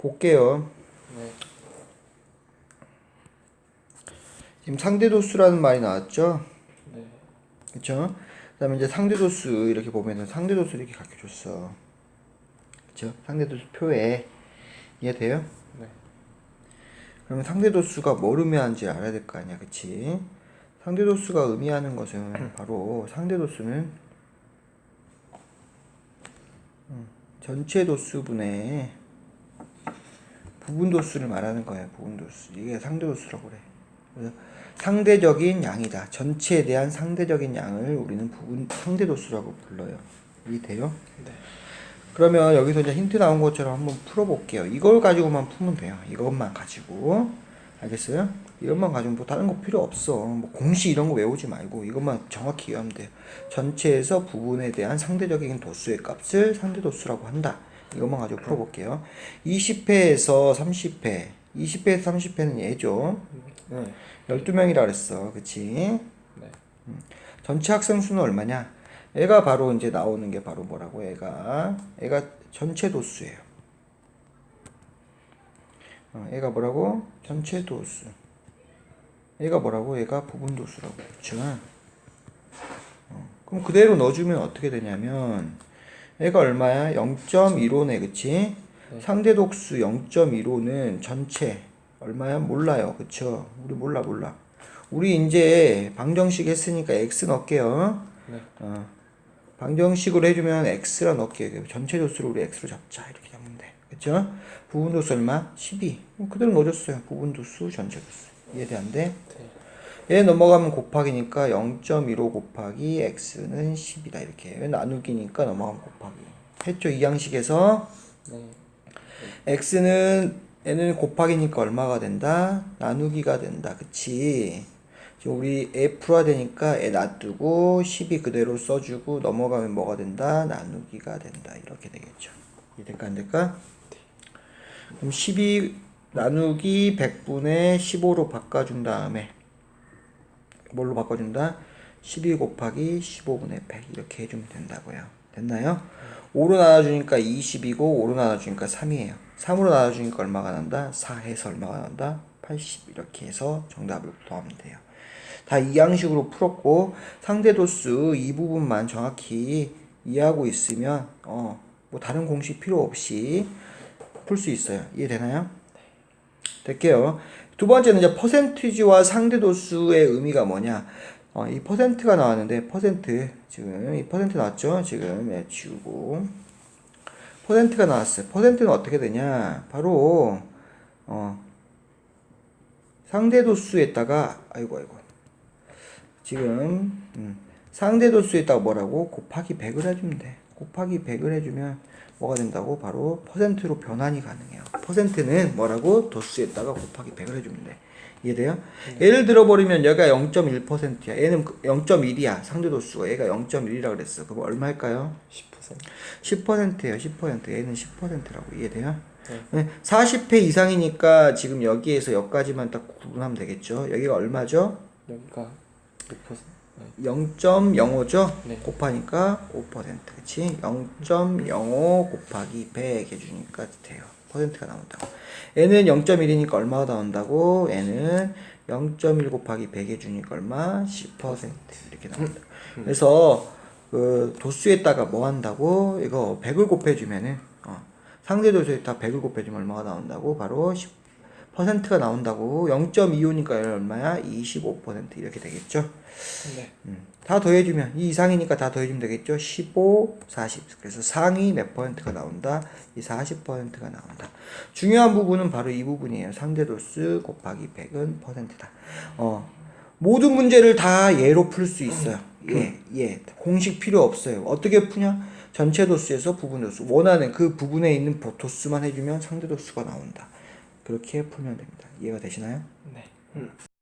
볼게요. 네. 지금 상대 도수라는 말이 나왔죠? 네. 그쵸? 그 다음에 이제 상대 도수 이렇게 보면은 상대 도수 이렇게 가르쳐줬어. 그쵸? 상대 도수 표에 이해돼요? 네. 그러면 상대 도수가 뭘 의미하는지 알아야 될 거 아니야, 그치? 상대 도수가 의미하는 것은 바로 상대 도수는 음, 전체 도수분의 부분도수를 말하는 거야, 부분도수. 이게 상대도수라고 그래. 그래서 상대적인 양이다. 전체에 대한 상대적인 양을 우리는 부분 상대도수라고 불러요. 이해돼요? 네. 그러면 여기서 이제 힌트 나온 것처럼 한번 풀어볼게요. 이걸 가지고만 풀면 돼요. 이것만 가지고. 알겠어요? 이것만 가지고 뭐 다른 거 필요 없어. 뭐 공식 이런 거 외우지 말고 이것만 정확히 이해하면 돼요. 전체에서 부분에 대한 상대적인 도수의 값을 상대도수라고 한다. 이것만 가지고 풀어볼게요. 20회에서 30회. 20회에서 30회는 얘죠. 네. 12명이라 그랬어. 그치? 네. 전체 학생 수는 얼마냐? 애가 바로 이제 나오는 게 바로 뭐라고? 애가 애가 전체 도수예요. 어, 애가 뭐라고? 전체 도수. 애가 뭐라고? 애가 부분 도수라고 그렇죠? 어, 그럼 그대로 넣어주면 어떻게 되냐면 애가 얼마야? 0.15네, 그치? 상대 독수 0.15는 전체 얼마야? 몰라요, 그쵸? 우리 몰라, 몰라. 우리 이제 방정식 했으니까 x 넣을게요. 네. 어, 방정식으로 해주면 x라 넣을게요. 전체 도수를 우리 x로 잡자. 이렇게 잡으면 돼. 그쵸? 부분 도수 얼마? 12. 그럼 그대로 넣어줬어요. 부분 도수, 전체 도수. 이해돼안 돼? 네. 얘 넘어가면 곱하기니까 0.15 곱하기 x는 10이다. 이렇게. 얘 나누기니까 넘어가면 곱하기. 했죠? 이 양식에서 네. x는 n은 곱하기니까 얼마가 된다? 나누기가 된다. 그치? 지금 우리 애 풀어야 되니까 애 놔두고 12 그대로 써주고 넘어가면 뭐가 된다? 나누기가 된다. 이렇게 되겠죠. 이해될까 안 될까? 그럼 12 나누기 100분의 15로 바꿔준 다음에 뭘로 바꿔준다? 12 곱하기 15분의 100 이렇게 해주면 된다고요. 됐나요? 5로 나눠주니까 20이고 5로 나눠주니까 3이에요. 3으로 나눠주니까 얼마가 난다? 4 해서 얼마가 난다? 80 이렇게 해서 정답을 구하면 돼요. 다 이 양식으로 풀었고 상대 도수 이 부분만 정확히 이해하고 있으면 어 뭐 다른 공식 필요 없이 풀 수 있어요. 이해되나요? 될게요. 두 번째는 이제 퍼센티지와 상대 도수의 의미가 뭐냐? 어, 이 퍼센트가 나왔는데 퍼센트 지금 이 퍼센트 나왔죠? 지금 예, 지우고 퍼센트가 나왔어요. 퍼센트는 어떻게 되냐? 바로 어, 상대 도수에다가 아이고 아이고 지금 음, 상대 도수에다가 뭐라고 곱하기 100을 해주면 돼. 곱하기 100을 해주면 뭐가 된다고 바로 퍼센트로 변환이 가능해요. 퍼센트는 뭐라고 도수에다가 곱하기 100을 해주면 돼. 이해돼요? 예를 들어버리면 여기가 0.1%야. 얘는 0.1이야. 상대 도수가 얘가 0.1이라 그랬어. 그럼 얼마일까요? 10%. 10%예요. 10%. 얘는 10%라고 이해돼요? 네. 네, 40회 이상이니까 지금 여기에서 여기까지만 딱 구분하면 되겠죠. 여기가 얼마죠? 여기가 5%. 네. 0.05죠? 네. 곱하니까 5%. 그치? 0.05 곱하기 100 해주니까 돼요. 퍼센트가 나온다고. 얘는 0.1이니까 얼마가 나온다고? 얘는 0.1 곱하기 100 해주니까 얼마? 10% 이렇게 나온다. 그래서 그 도수에다가 뭐 한다고? 이거 100을 곱해주면은 어, 상대 도수에다 100을 곱해주면 얼마가 나온다고? 바로 10% 가 나온다고. 0.25니까 얼마야? 25% 이렇게 되겠죠? 네. 음, 다 더해주면 이 이상이니까 다 더해주면 되겠죠? 15, 40 그래서 상위 몇 퍼센트가 나온다? 이 40%가 나온다. 중요한 부분은 바로 이 부분이에요. 상대도수 곱하기 100은 퍼센트다. 어 모든 문제를 다 예로 풀 수 있어요. 예, 예. 공식 필요 없어요. 어떻게 푸냐? 전체 도수에서 부분 도수. 원하는 그 부분에 있는 보- 도수만 해주면 상대 도수가 나온다 그렇게 풀면 됩니다 이해가 되시나요? 네.